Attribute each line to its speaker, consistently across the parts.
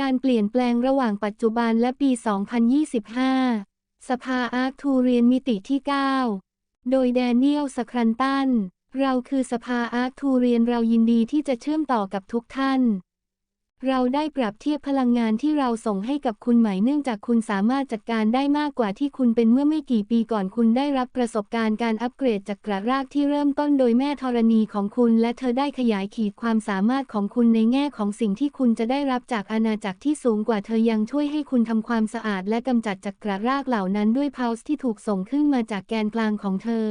Speaker 1: การเปลี่ยนแปลงระหว่างปัจจุบันและปี 2025 สภาอาร์คทูเรียนมิติที่ 9 โดยแดเนียลสครันตัน เราคือสภาอาร์คทูเรียนเรายินดีที่จะเชื่อมต่อกับทุกท่าน เราได้ปรับเทียบพลังงานที่เราส่งให้กับคุณใหม่เนื่องจากคุณสามารถจัดการได้มากกว่าที่คุณเป็นเมื่อไม่กี่ปีก่อนคุณได้รับประสบการณ์การอัปเกรดจากกระรากที่เริ่มต้นโดยแม่ธรณีของคุณ และเธอได้ขยายขีดความสามารถของคุณในแง่ของสิ่งที่คุณจะได้รับจากอาณาจักรที่สูงกว่าเธอยังช่วยให้คุณทำความสะอาด และกำจัดจากกระรากเหล่านั้นด้วยพาวส์ที่ถูกส่งขึ้นมาจากแกนกลางของเธอ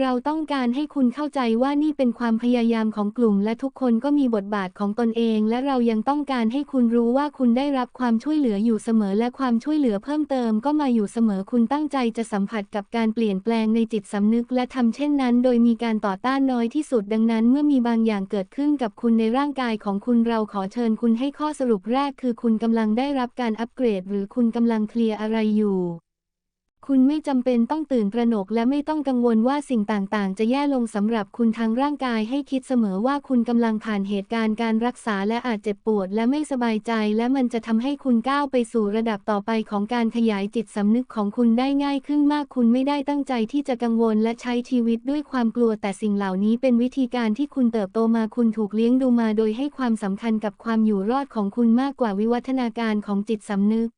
Speaker 1: เราต้องการให้คุณเข้าใจว่านี่เป็นความพยายามของกลุ่ม และทุกคนก็มีบทบาทของตนเอง และเรายังต้องการให้คุณรู้ว่าคุณได้รับความช่วยเหลืออยู่เสมอ และความช่วยเหลือเพิ่มเติมก็มาอยู่เสมอคุณตั้งใจจะสัมผัสกับการเปลี่ยนแปลงในจิตสำนึก และทำเช่นนั้น โดยมีการต่อต้านน้อยที่สุดดังนั้นเมื่อมีบางอย่างเกิดขึ้นกับคุณในร่างกายของคุณเราขอเชิญคุณให้ข้อสรุปแรก คือคุณกำลังได้รับการอัปเกรด หรือคุณกำลังเคลียร์อะไรอยู่ คุณไม่จำเป็นต้องตื่นตระหนกและไม่ต้องกังวลว่าสิ่งต่างๆ จะแย่ลงสำหรับคุณทางร่างกายให้คิดเสมอว่าคุณกำลังผ่านเหตุการณ์การรักษาและอาจเจ็บปวดและไม่สบายใจ และมันจะทำให้คุณก้าวไปสู่ระดับต่อไปของการขยายจิตสำนึกของคุณได้ง่ายขึ้นมากคุณไม่ได้ตั้งใจที่จะกังวลและใช้ชีวิตด้วยความกลัวแต่สิ่งเหล่านี้เป็นวิธีการที่คุณเติบโตมาคุณถูกเลี้ยงดูมาโดยให้ความสำคัญกับความอยู่รอดของคุณมากกว่าวิวัฒนาการของจิตสำนึก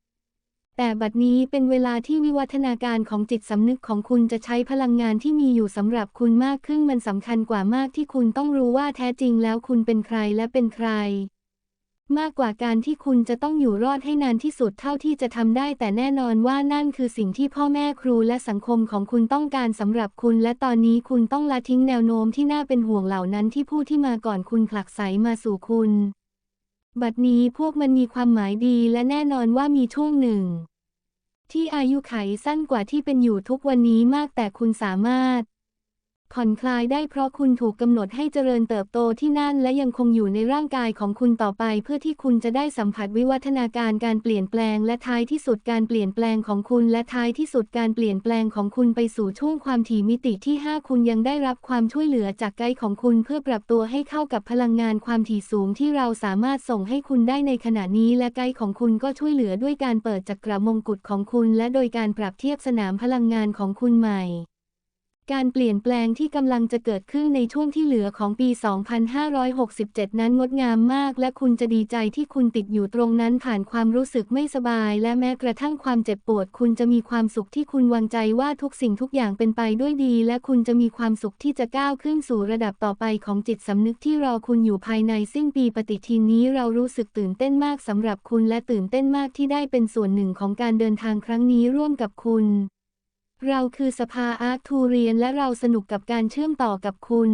Speaker 1: แต่บัดนี้เป็นเวลาที่วิวัฒนาการของจิตสำนึกของคุณจะใช้พลังงานที่มีอยู่สำหรับคุณมากขึ้นมันสำคัญกว่ามากที่คุณต้องรู้ว่าแท้จริงแล้วคุณเป็นใครและเป็นใคร มากกว่าการที่คุณจะต้องอยู่รอดให้นานที่สุดเท่าที่จะทำได้แต่แน่นอนว่านั่นคือสิ่งที่พ่อแม่ครูและสังคมของคุณต้องการสำหรับคุณและตอนนี้คุณต้องละทิ้งแนวโน้มที่น่าเป็นห่วงเหล่านั้นที่ผู้ที่มาก่อนคุณผลักไสมาสู่คุณ บัดนี้พวกมันมีความหมายดีและแน่นอนว่ามีช่วงหนึ่ง ที่อายุไขสั้นกว่าที่เป็นอยู่ทุกวันนี้มากแต่คุณสามารถ ผ่อนคลายได้เพราะคุณถูกกำหนดให้เจริญเติบโตที่นั่นและยังคงอยู่ในร่างกายของคุณต่อไป เพื่อที่คุณจะได้สัมผัสวิวัฒนาการการเปลี่ยนแปลง และท้ายที่สุดการเปลี่ยนแปลงของคุณ และท้ายที่สุดการเปลี่ยนแปลงของคุณไปสู่ช่วงความถี่มิติที่ 5 คุณยังได้รับความช่วยเหลือจากไกด์ของคุณเพื่อปรับตัวให้เข้ากับพลังงานความถี่สูงที่เราสามารถส่งให้คุณได้ในขณะนี้ และไกด์ของคุณก็ช่วยเหลือด้วยการเปิดจักรมงกุฎของคุณ และโดยการปรับเทียบสนามพลังงานของคุณใหม่ การเปลี่ยนแปลงที่กำลังจะเกิดขึ้นในช่วงที่เหลือของปี 2567 นั้นงดงามมาก และคุณจะดีใจที่คุณติดอยู่ตรงนั้นผ่านความรู้สึกไม่สบาย และแม้กระทั่งความเจ็บปวด คุณจะมีความสุขที่คุณวางใจว่าทุกสิ่งทุกอย่างเป็นไปด้วยดี และคุณจะมีความสุขที่จะก้าวขึ้นสู่ระดับต่อไปของจิตสำนึกที่รอคุณอยู่ภายในสิ้นปีปฏิทินนี้เรารู้สึกตื่นเต้นมากสำหรับคุณและตื่นเต้นมากที่ได้เป็นส่วนหนึ่งของการเดินทางครั้งนี้ร่วมกับคุณ เราคือสภาอาร์ตทูเรียนและเราสนุกกับการเชื่อมต่อกับคุณ